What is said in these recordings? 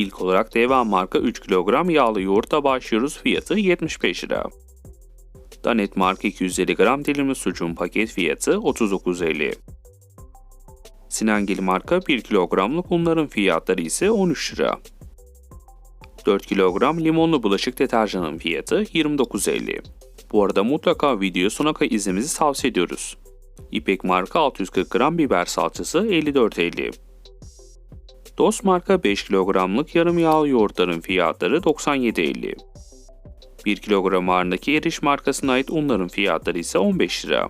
İlk olarak Devam marka 3 kilogram yağlı yoğurtla başlıyoruz. Fiyatı 75 lira. Danet marka 250 gram dilimli sucuğun paket fiyatı 39.50. Sinengil marka 1 kilogramlık unların fiyatları ise 13 lira. 4 kilogram limonlu bulaşık deterjanın fiyatı 29.50. Bu arada mutlaka video sona kadar izlemenizi tavsiye ediyoruz. İpek marka 640 gram biber salçası 54.50. Dost marka 5 kilogramlık yarım yağlı yoğurtların fiyatları 97.50. 1 kilogram ağırlığındaki Eriş markasına ait unların fiyatları ise 15 lira.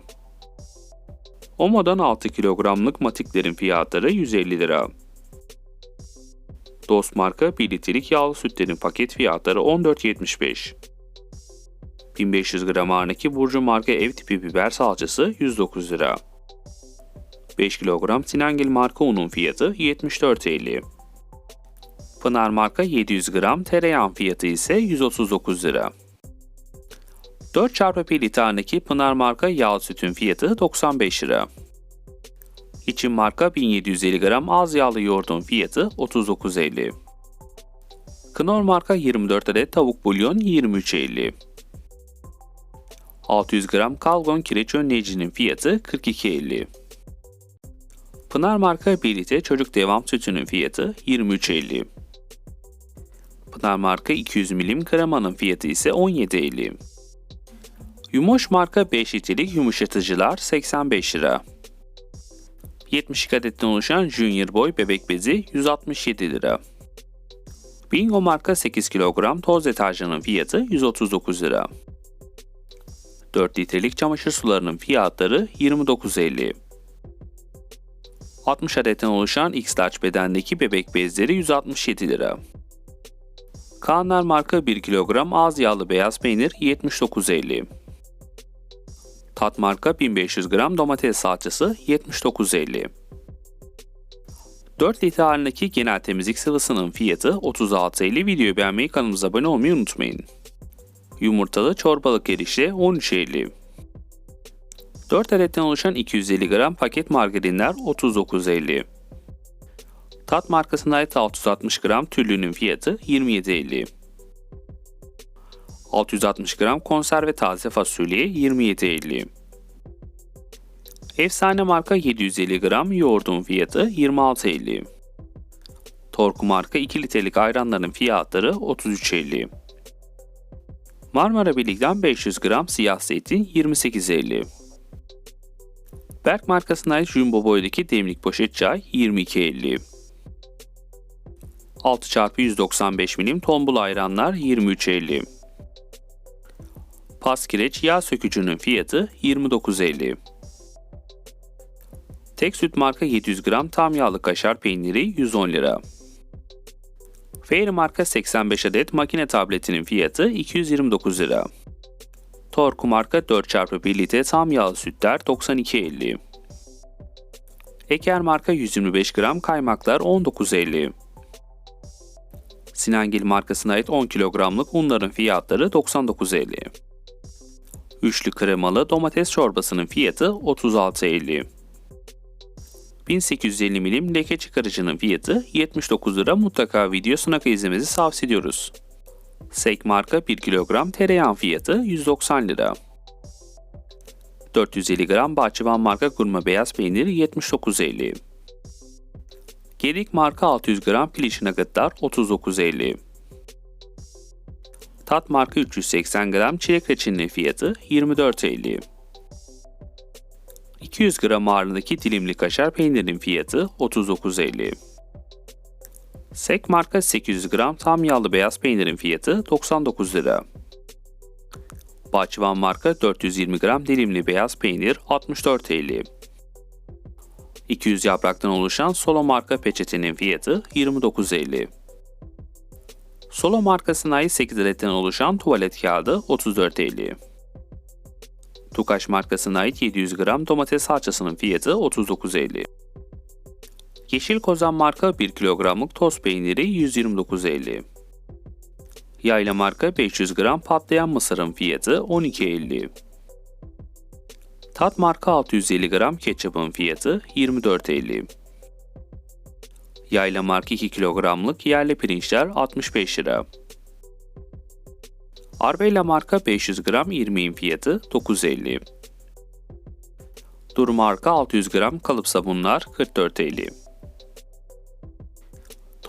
Omo'dan 6 kilogramlık matiklerin fiyatları 150 lira. Dost marka 1 litrelik yağlı sütlerin paket fiyatları 14.75. 1500 gram ağırlığındaki Burcu marka ev tipi biber salçası 109 lira. 5 kilogram Sinengil marka unun fiyatı 74.50. Pınar marka 700 gram tereyağın fiyatı ise 139 lira. 4 çarpı 1 litre'deki Pınar marka yağ sütün fiyatı 95 lira. İçin marka 1750 gram az yağlı yoğurdun fiyatı 39.50. Knorr marka 24 adet tavuk bulyon 23.50. 600 gram kalgon kireç önleyicinin fiyatı 42.50. Pınar marka 1 litre çocuk devam sütünün fiyatı 23.50. Pınar marka 200 milim kremanın fiyatı ise 17.50. Yumoş marka 5 litrelik yumuşatıcılar 85 lira. 72 adetten oluşan Junior Boy bebek bezi 167 lira. Bingo marka 8 kilogram toz deterjanın fiyatı 139 lira. 4 litrelik çamaşır sularının fiyatları 29.50. 60 adetten oluşan X-Large bedendeki bebek bezleri 167 lira. Kaanlar marka 1 kilogram az yağlı beyaz peynir 79.50. Tat marka 1500 gram domates salçası 79.50. 4 litre halindeki genel temizlik sıvısının fiyatı 36.50. Videoyu beğenmeyi kanalımıza abone olmayı unutmayın. Yumurtalı çorbalık erişte 13.50. 4 adetten oluşan 250 gram paket margarinler 39.50. Tat markasına ait 660 gram tüllünün fiyatı 27.50. 660 gram konserve taze fasulye 27.50. Efsane marka 750 gram yoğurdun fiyatı 26.50. Torku marka 2 litrelik ayranların fiyatları 33.50. Marmara Birlik'ten 500 gram siyah zeytin 28.50. Berk markasına ait Jumbo boydaki demlik poşet çay 22.50. 6x195 milim tombul ayranlar 23.50. Pas yağ sökücünün fiyatı 29.50. Tek süt marka 700 gram tam yağlı kaşar peyniri 110 lira. Fairy marka 85 adet makine tabletinin fiyatı 229 lira. Torku marka 4x1 litre tam yağlı sütler 92.50. Eker marka 125 gram kaymaklar 19.50. Sinangil markasına ait 10 kilogramlık unların fiyatları 99.50. Üçlü kremalı domates çorbasının fiyatı 36.50. 1850 milim leke çıkarıcının fiyatı 79 lira mutlaka videosuna izlemenizi tavsiye ediyoruz. Sek marka 1 kilogram tereyağın fiyatı 190 lira. 450 gram Bahçıvan marka gurme beyaz peynir 79.50. Gerik marka 600 gram piliç nuggetlar 39.50. Tat marka 380 gram çilek reçelinin fiyatı 24.50. 200 gram ağırlığındaki dilimli kaşar peynirin fiyatı 39.50. Sek marka 800 gram tam yağlı beyaz peynirin fiyatı 99 lira. Bahçıvan marka 420 gram dilimli beyaz peynir 64.50. 200 yapraktan oluşan Solo marka peçetenin fiyatı 29.50. Solo markasına ait 8 adetten oluşan tuvalet kağıdı 34.50. Tukaş markasına ait 700 gram domates salçasının fiyatı 39.50. Yeşil Kozan marka 1 kilogramlık toz peyniri 129.50. Yayla marka 500 gram patlayan mısırın fiyatı 12.50. Tat marka 650 gram ketçapın fiyatı 24.50. Yayla marka 2 kilogramlık yerli pirinçler 65 lira. Arbella marka 500 gram irmiğin fiyatı 9.50. Dur marka 600 gram kalıp sabunlar 44.50.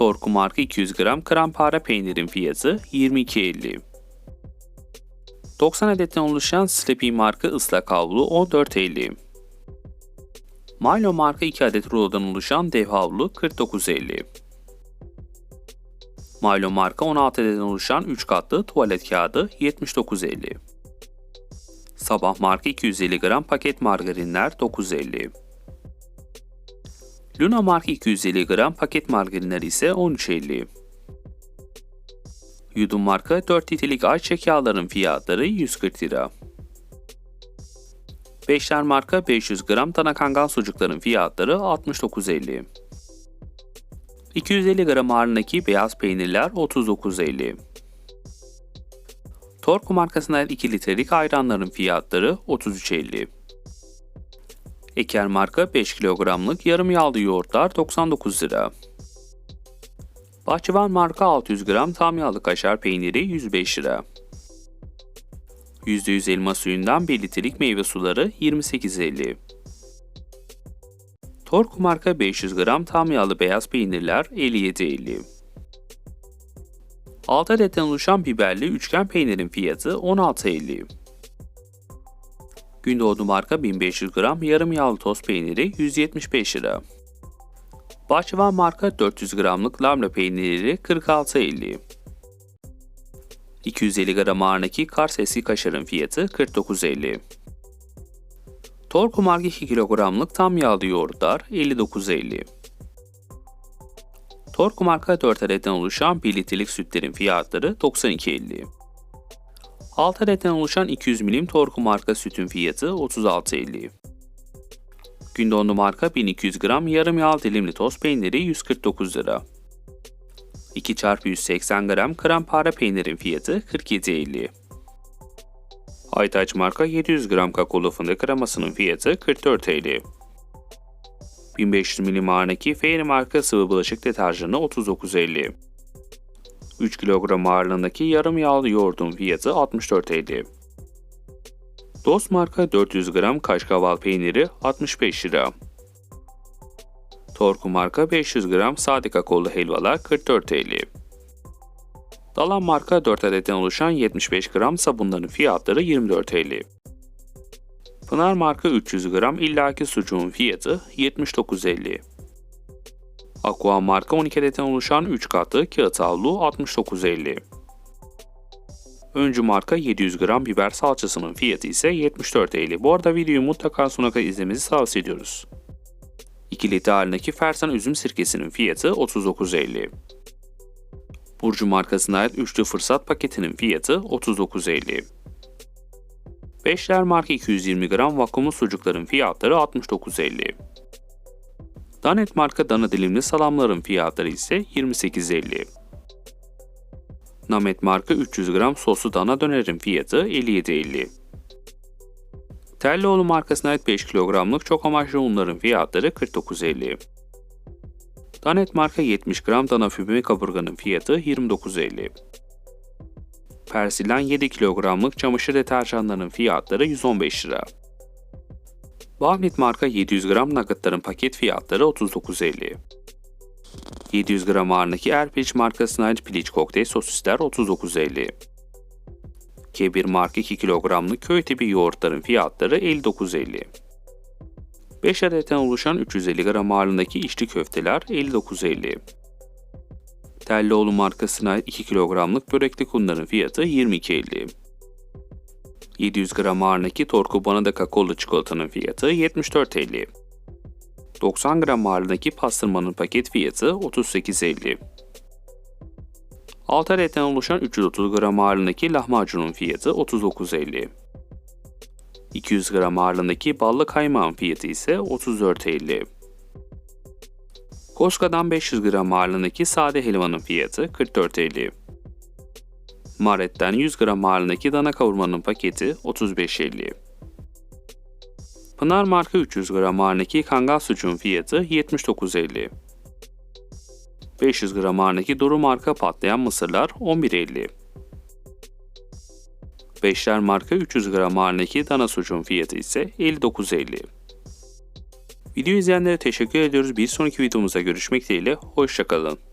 Torku marka 200 gram krampara peynirin fiyatı 22.50. 90 adetten oluşan Sleepy marka ıslak havlu 14.50. Milo marka 2 adet rulodan oluşan dev havlu 49.50. Milo marka 16 adetten oluşan 3 katlı tuvalet kağıdı 79.50. Sabah marka 250 gram paket margarinler 9.50. Luna marka 250 gram paket margarinler ise 13.50. Yudum marka 4 litrelik ayçiçek yağların fiyatları 140 lira. Beşler marka 500 gram dana kangal sucukların fiyatları 69.50. 250 gram ağırlığındaki beyaz peynirler 39.50. Torku markasına 2 litrelik ayranların fiyatları 33.50. Eker marka 5 kilogramlık yarım yağlı yoğurtlar 99 lira. Bahçıvan marka 600 gram tam yağlı kaşar peyniri 105 lira. %100 elma suyundan 1 litrelik meyve suları 28.50. Torku marka 500 gram tam yağlı beyaz peynirler 57.50. 6 adetten oluşan biberli üçgen peynirin fiyatı 16.50. Gündoğdu marka 1500 gram yarım yağlı toz peyniri 175 lira. Bahçıvan marka 400 gramlık lamla peyniri 46.50. 250 gram ağırlığındaki Kars eski kaşarın fiyatı 49.50. Torku marka 2 kilogramlık tam yağlı yoğurtlar 59.50. Torku marka 4 adetten oluşan 1 litrelik sütlerin fiyatları 92.50. 6 adetten oluşan 200 milim Torku marka sütün fiyatı 36.50. Gündoğdu marka 1200 gram yarım yağ dilimli toz peyniri 149 lira. 2 çarpı 180 gram krampara peynirin fiyatı 47.50. Aytaç marka 700 gram kakaolu fındık kremasının fiyatı 44.50. 1500 milim ağırlığındaki Fairy marka sıvı bulaşık deterjanı 39.50. 3 kilogram ağırlığındaki yarım yağlı yoğurdun fiyatı 64.50. Dost marka 400 gram kaşkaval peyniri 65 lira. Torku marka 500 gram sade kakaolu helvalar 44 TL. Dalan marka 4 adetten oluşan 75 gram sabunların fiyatları 24 TL. Pınar marka 300 gram illaki sucuğun fiyatı 79.50. Aqua marka 12 adetten oluşan 3 katlı kağıt havlu 69.50. Öncü marka 700 gram biber salçasının fiyatı ise 74.50. Bu arada videoyu mutlaka sonuna kadar izlemenizi tavsiye ediyoruz. 2 litre halindeki Fersan üzüm sirkesinin fiyatı 39.50. Burcu markasına ait üçlü fırsat paketinin fiyatı 39.50. Beşler marka 220 gram vakumlu sucukların fiyatları 69.50. Danet marka dana dilimli salamların fiyatları ise 28.50. Namet marka 300 gram soslu dana dönerin fiyatı 57.50. Telloğlu markasına ait 5 kilogramlık çok amaçlı unların fiyatları 49.50. Danet marka 70 gram dana füme kaburganın fiyatı 29.50. Persilen 7 kilogramlık çamaşır deterjanlarının fiyatları 115 lira. Bagnit marka 700 gram nuggetların paket fiyatları 39.50. 700 gram ağırlığındaki Erpiliç markasına ait piliç kokteyl sosisler 39.50. K1 marka 2 kilogramlık köy tipi yoğurtların fiyatları 59.50. 5 adetten oluşan 350 gram ağırlığındaki içli köfteler 59.50. Tellioğlu markasına ait 2 kilogramlık börekli kunların fiyatı 22.50. 700 gram ağırlığındaki Torku Banada kakaolu çikolatanın fiyatı 74.50. 90 gram ağırlığındaki pastırmanın paket fiyatı 38.50. 6 adetten oluşan 330 gram ağırlığındaki lahmacunun fiyatı 39.50. 200 gram ağırlığındaki ballı kaymağın fiyatı ise 34.50. Koska'dan 500 gram ağırlığındaki sade helvanın fiyatı 44.50. Maret'ten 100 gram ağırlığındaki dana kavurmanın paketi 35.50. Pınar marka 300 gram ağırlığındaki kangal sucuğun fiyatı 79.50. 500 gram ağırlığındaki Duru marka patlayan mısırlar 11.50. Beşler marka 300 gram ağırlığındaki dana sucuğun fiyatı ise 59.50. Video izleyenlere teşekkür ediyoruz. Bir sonraki videomuzda görüşmek dileğiyle. Hoşçakalın.